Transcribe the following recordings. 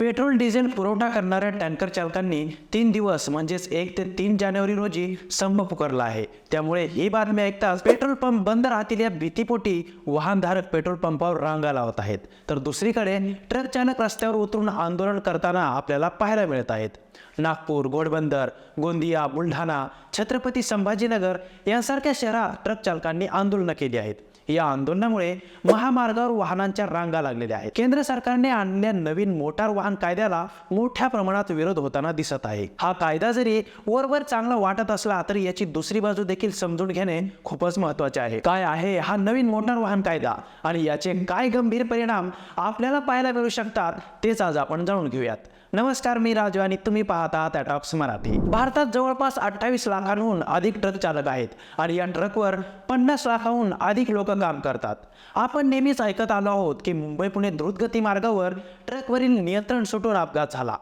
Petrol diesel पुरवठा करणाऱ्या tanker चालकांनी तीन दिवस म्हणजेच एक ते तीन जानेवारी रोजी संप पुकारला आहे. त्यामुळे ही बातमी ऐकताच पेट्रोल पंप बंद राहतील या भीतीपोटी वाहनधारक पेट्रोल पंपावर रांगा लावत आहेत. तर दुसरीकडे ट्रक चालक रस्त्यावर उतरून आंदोलन करताना आपल्याला पाहायला मिळत आहेत. नागपूर घोडबंदर गोंदिया बुलढाणा छत्रपती संभाजीनगर यांसारख्या शहरात ट्रक चालकांनी आंदोलनं केली आहेत. या आंदोलनामुळे महामार्गावर वाहनांच्या रांगा लागलेल्या आहेत. केंद्र सरकारने आणलेल्या नवीन मोटार वाहन कायद्याला मोठ्या प्रमाणात विरोध होताना दिसत आहे. हा कायदा जरी वरवर चांगला वाटत असला तरी याची दुसरी बाजू देखील समजून घेणे खूपच महत्त्वाचे आहे. काय आहे हा नवीन मोटार वाहन कायदा आणि याचे काय गंभीर परिणाम आपल्याला पाहायला मिळू शकतात तेच आज आपण जाणून घेऊयात. नमस्कार मी राजू आणि तुम्ही पाहता त्या टॉक्स मराठी. भारतात जवळपास अठ्ठावीस लाखांहून अधिक ट्रक चालक आहेत आणि या ट्रकवर पन्नास लाखाहून अधिक लोक काम करतात. आपण नेहमीच ऐकत आलो आहोत की मुंबई पुणे द्रुतगती मार्गावर ट्रकवरील नियंत्रण सुटून अपघात झाला.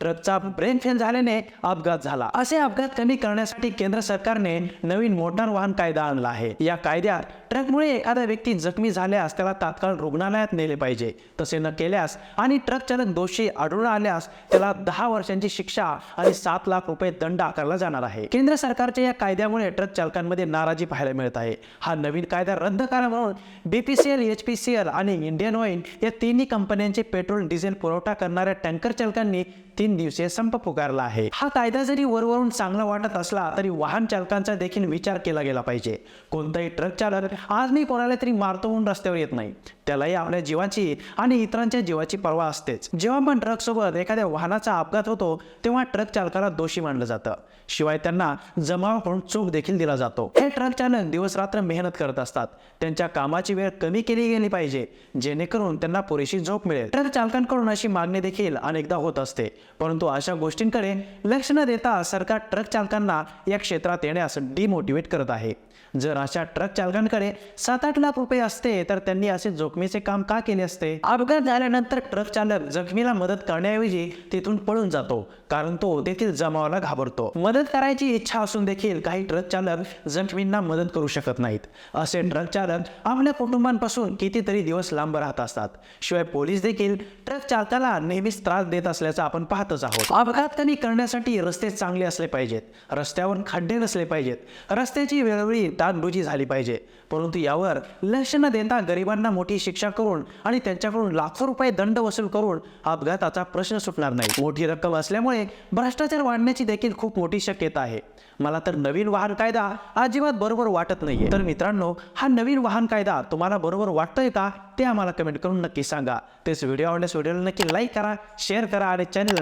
ट्रकचा ब्रेन फेल झाल्याने अपघात झाला. असे अपघात कमी करण्यासाठी केंद्र सरकारने नवीन मोटार वाहन कायदा आणला आहे. या कायद्यात ट्रकमुळे एखादा व्यक्ती जखमी झाल्यास त्याला तात्काळ रुग्णालयात नेले पाहिजे. तसे न केल्यास आणि ट्रक चालक दोषी आढळून आल्यास त्याला दहा वर्षांची शिक्षा आणि सात लाख रुपये दंड आकारला जाणार आहे. केंद्र सरकारच्या या कायद्यामुळे ट्रक चालकांमध्ये नाराजी पाहायला मिळत आहे. हा नवीन कायदा रद्द करा म्हणून BPCL H P C L आणि इंडियन ऑइल या तिन्ही कंपन्यांचे पेट्रोल डिझेल पुरवठा करणाऱ्या टँकर चालकांनी तीन दिवसीय संप पुकारला आहे. हा कायदा जरी वरवरून चांगला वाटत असला तरी वाहन चालकांचा देखील विचार केला गेला पाहिजे. कोणताही ट्रक चालक आज मी कोणाला तरी मारतो म्हणून रस्त्यावर येत नाही. त्यालाही आपल्या जीवाची आणि इतरांच्या जीवाची पर्वा असतेच. जेव्हा पण ट्रक सोबत एखाद्या वाहनाचा अपघात होतो तेव्हा ट्रक चालकाला दोषी मानलं जातं. शिवाय त्यांना जमाव म्हणून चूक देखील दिला जातो. हे ट्रक चालक दिवस रात्र मेहनत करत असतात. त्यांच्या कामाची वेळ कमी केली गेली पाहिजे जेणेकरून त्यांना पुरेशी झोप मिळेल. ट्रक चालकांकडून अशी मागणी देखील अनेकदा होत असते. परंतु अशा गोष्टींकडे लक्ष न देता सरकार ट्रक चालकांना या क्षेत्रात येण्यास डिमोटिवेट करत आहे. जर अशा ट्रक चालकांकडे सात आठ लाख रुपये असते तर त्यांनी असे जोखमीचे काम का केले असते? अपघात झाल्यानंतर ट्रक चालक जखमीला मदत करण्याऐवजी तिथून पळून जातो कारण तो देखील जमावाला घाबरतो. मदत करायची इच्छा असून देखील काही ट्रक चालक जखमींना मदत करू शकत नाहीत. असे ट्रक चालक आपल्या कुटुंबांपासून कितीतरी दिवस लांब राहत असतात. शिवाय पोलीस देखील ट्रक चालकाला नेहमीच त्रास देत असल्याचं आपण पाहतच आहोत. अपघात कमी करण्यासाठी रस्ते चांगले असले पाहिजेत. रस्त्यावर खड्डे नसले पाहिजेत. रस्त्याची वेळोवेळी दानबुजी झाली पाहिजे. परंतु यावर लक्ष न देता गरिबांना मोठी शिक्षा करून आणि त्यांच्याकडून लाखो रुपये दंड वसूल करून अपघाताचा प्रश्न सुटणार नाही. मोठी रक्कम असल्यामुळे भ्रष्टाचार वाढण्याची देखील खूप मोठी शक्यता आहे. मला तर नवीन वाहन कायदा अजिबात बरोबर वाटत नाहीये. तर मित्रांनो हा नवीन वाहन कायदा तुम्हाला बरोबर वाटतोय का ते आम्हाला कमेंट करून नक्की सांगा. तेच व्हिडिओ आवडल्यास व्हिडिओला नक्की लाईक करा शेअर करा आणि चॅनल